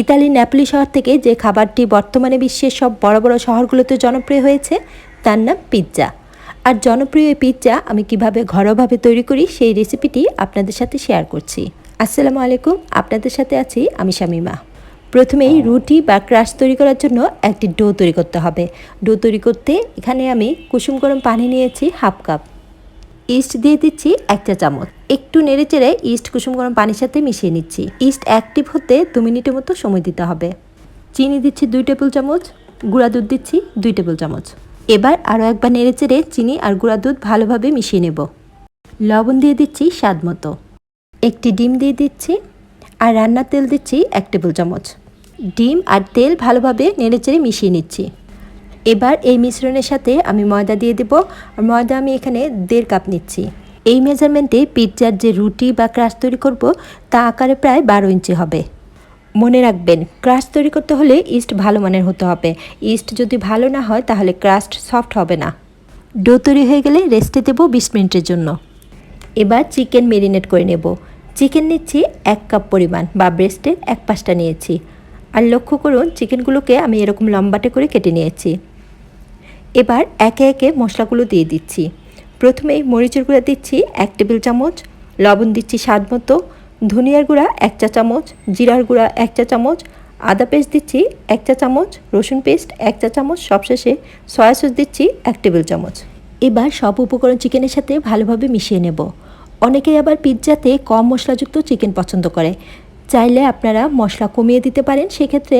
ইতালির ন্যাপলি শহর থেকে যে খাবারটি বর্তমানে বিশ্বের সব বড় বড় শহরগুলোতে জনপ্রিয় হয়েছে, তার নাম পিৎজা আর জনপ্রিয় পিৎজা আমি কীভাবে ঘরোয়াভাবে তৈরি করি সেই রেসিপিটি আপনাদের সাথে শেয়ার করছি। আসসালামু আলাইকুম, আপনাদের সাথে আছি আমি শামিমা। প্রথমেই রুটি বা ক্রাশ তৈরি করার জন্য একটি ডো তৈরি করতে হবে। ডো তৈরি করতে এখানে আমি কুসুম গরম পানি নিয়েছি হাফ কাপ ইস্ট দিয়ে দিচ্ছি এক চা চামচ। একটু নেড়ে চেড়ে ইস্ট কুসুম গরম পানির সাথে মিশিয়ে নিচ্ছি। ইস্ট অ্যাক্টিভ হতে দু মিনিটের মতো সময় দিতে হবে। চিনি দিচ্ছি দুই টেবিল চামচ, গুঁড়া দুধ দিচ্ছি দুই টেবিল চামচ। এবার আরও একবার নেড়ে চেড়ে চিনি আর গুঁড়া দুধ ভালোভাবে মিশিয়ে নেব। লবণ দিয়ে দিচ্ছি স্বাদ মতো। একটি ডিম দিয়ে দিচ্ছি আর রান্নার তেল দিচ্ছি এক টেবিল চামচ। ডিম আর তেল ভালোভাবে নেড়েচেড়ে মিশিয়ে নিচ্ছি। এবার এই মিশ্রণের সাথে আমি ময়দা দিয়ে দেব আর ময়দা আমি এখানে দেড় কাপ নিচ্ছি। এই মেজারমেন্টে পিৎজার যে রুটি বা ক্রাশ তৈরি করব, তা আকারে প্রায় বারো ইঞ্চি হবে। মনে রাখবেন, ক্রাশ তৈরি করতে হলে ইস্ট ভালো মানের হতে হবে। ইস্ট যদি ভালো না হয়, তাহলে ক্রাস্ট সফট হবে না। ডো তৈরি হয়ে গেলে রেস্টে দেবো বিশ মিনিটের জন্য। এবার চিকেন মেরিনেট করে নেব। চিকেন নিচ্ছি এক কাপ পরিমাণ, বা ব্রেস্টের এক পাশটা নিয়েছি। আর লক্ষ্য করুন চিকেনগুলোকে আমি এরকম লম্বাটে করে কেটে নিয়েছি। এবার একে একে মশলাগুলো দিয়ে দিচ্ছি। প্রথমেই মরিচের গুঁড়া দিচ্ছি এক টেবিল চামচ, লবণ দিচ্ছি স্বাদ মতো, ধনিয়ার গুঁড়া এক চা চামচ, জিরার গুঁড়া এক চা চামচ, আদা পেস্ট দিচ্ছি এক চা চামচ, রসুন পেস্ট এক চা চামচ, সবশেষে সয়া সস দিচ্ছি এক টেবিল চামচ। এবার সব উপকরণ চিকেনের সাথে ভালোভাবে মিশিয়ে নেব। অনেকেই আবার পিৎজাতে কম মশলাযুক্ত চিকেন পছন্দ করে। চাইলে আপনারা মশলা কমিয়ে দিতে পারেন। সেক্ষেত্রে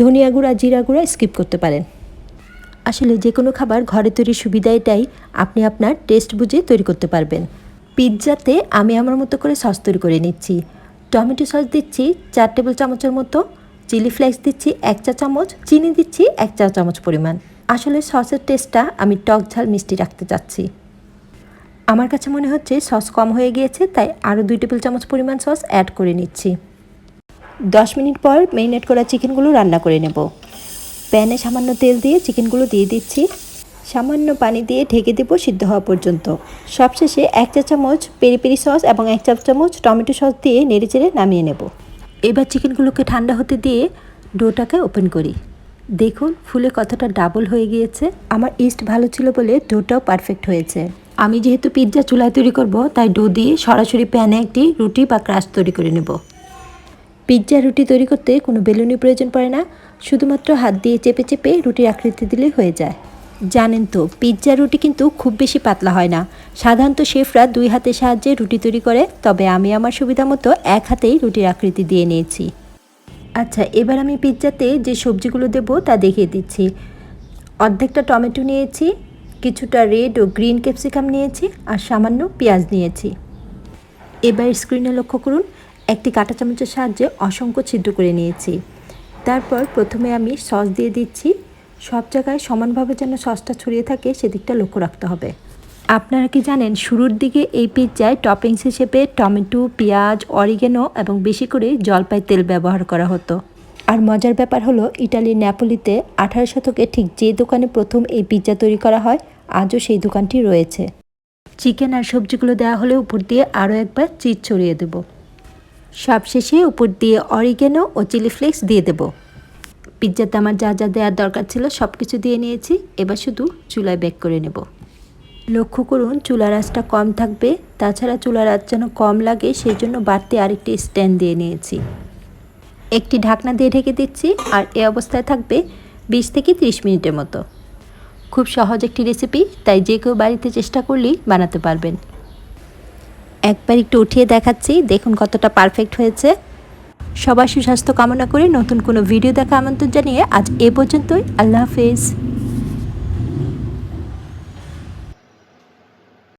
ধনিয়া গুঁড়া, জিরা গুঁড়া স্কিপ করতে পারেন। আসলে যে কোনো খাবার ঘরে তৈরির সুবিধা এটাই, আপনি আপনার টেস্ট বুঝে তৈরি করতে পারবেন। পিৎজাতে আমি আমার মতো করে সস তৈরি করে নিচ্ছি। টমেটো সস দিচ্ছি চার টেবিল চামচের মতো চিলি ফ্লেক্স দিচ্ছি এক চা চামচ, চিনি দিচ্ছি এক চা চামচ পরিমাণ। আসলে সসের টেস্টটা আমি টক ঝাল মিষ্টি রাখতে চাচ্ছি। আমার কাছে মনে হচ্ছে সস কম হয়ে গিয়েছে, তাই আরও দুই টেবিল চামচ পরিমাণ সস অ্যাড করে নিচ্ছি। দশ মিনিট পর মেরিনেট করা চিকেনগুলো রান্না করে নেব। প্যানে সামান্য তেল দিয়ে চিকেনগুলো দিয়ে দিচ্ছি। সামান্য পানি দিয়ে ঢেকে দেবো সিদ্ধ হওয়া পর্যন্ত। সবশেষে এক চা চামচ পেরি পেরি সস এবং এক চা চামচ টমেটো সস দিয়ে নেড়ে চেড়ে নামিয়ে নেব। এবার চিকেনগুলোকে ঠান্ডা হতে দিয়ে ডোটাকে ওপেন করি। দেখুন, ফুলে কতটা ডাবল হয়ে গিয়েছে। আমার ইস্ট ভালো ছিল বলে ডোটাও পারফেক্ট হয়েছে। আমি যেহেতু পিৎজা চুলায় তৈরি করব, তাই ডো দিয়ে সরাসরি প্যানে একটি রুটি বা ক্রাশ তৈরি করে নেব। পিৎজা রুটি তৈরি করতে কোনো বেলুনি প্রয়োজন পড়ে না, শুধুমাত্র হাত দিয়ে চেপে চেপে রুটির আকৃতি দিলে হয়ে যায়। জানেন তো, পিৎজা রুটি কিন্তু খুব বেশি পাতলা হয় না। সাধারণত শেফরা দুই হাতের সাহায্যে রুটি তৈরি করে, তবে আমি আমার সুবিধা মতো এক হাতেই রুটির আকৃতি দিয়ে নিয়েছি। আচ্ছা এবার আমি পিৎজাতে যে সবজিগুলো দেব তা দেখিয়ে দিচ্ছি। অর্ধেকটা টমেটো নিয়েছি, কিছুটা রেড ও গ্রিন ক্যাপসিকাম নিয়েছি, আর সামান্য পেঁয়াজ নিয়েছি। এবার স্ক্রিনে লক্ষ্য করুন একটি কাঁটা চামচের সাহায্যে অসংখ্য ছিদ্র করে নিয়েছি। তারপর প্রথমে আমি সস দিয়ে দিচ্ছি। সব জায়গায় সমানভাবে যেন সসটা ছড়িয়ে থাকে, সেদিকটা লক্ষ্য রাখতে হবে। আপনারা কি জানেন, শুরুর দিকে এই পিৎজায় টপিংস হিসেবে টমেটো, পেঁয়াজ, অরিগেনো এবং বেশি করে জলপাই তেল ব্যবহার করা হতো। আর মজার ব্যাপার হলো, ইটালির ন্যাপোলিতে আঠারো শতকে ঠিক যে দোকানে প্রথম এই পিৎজা তৈরি করা হয়, আজও সেই দোকানটি রয়েছে। চিকেন আর সবজিগুলো দেওয়া হলে উপর দিয়ে আরও একবার চিজ ছড়িয়ে দেবো। সবশেষে উপর দিয়ে অরিগেনো ও চিলি ফ্লেক্স দিয়ে দেব। পিৎজাতে আমার যা যা দেওয়ার দরকার ছিল সব কিছু দিয়ে নিয়েছি। এবার শুধু চুলায় বেক করে নেব। লক্ষ্য করুন চুলার আঁচটা কম থাকবে, তাছাড়া চুলার আঁচ যেন কম লাগে সেই জন্য বাড়তি আরেকটি স্ট্যান্ড দিয়ে নিয়েছি। একটি ঢাকনা দিয়ে ঢেকে দিচ্ছি, আর এ অবস্থায় থাকবে বিশ থেকে ত্রিশ মিনিটের মতো। খুব সহজ একটি রেসিপি তাই যে কেউ বাড়িতে চেষ্টা করলেই বানাতে পারবেন। একবার একটু উঠিয়ে দেখাচ্ছি। দেখুন কতটা পারফেক্ট হয়েছে। সবার সুস্বাস্থ্য কামনা করে নতুন কোনো ভিডিও দেখা আমন্ত্রণ জানিয়ে আজ এ পর্যন্তই। আল্লাহ হাফেজ।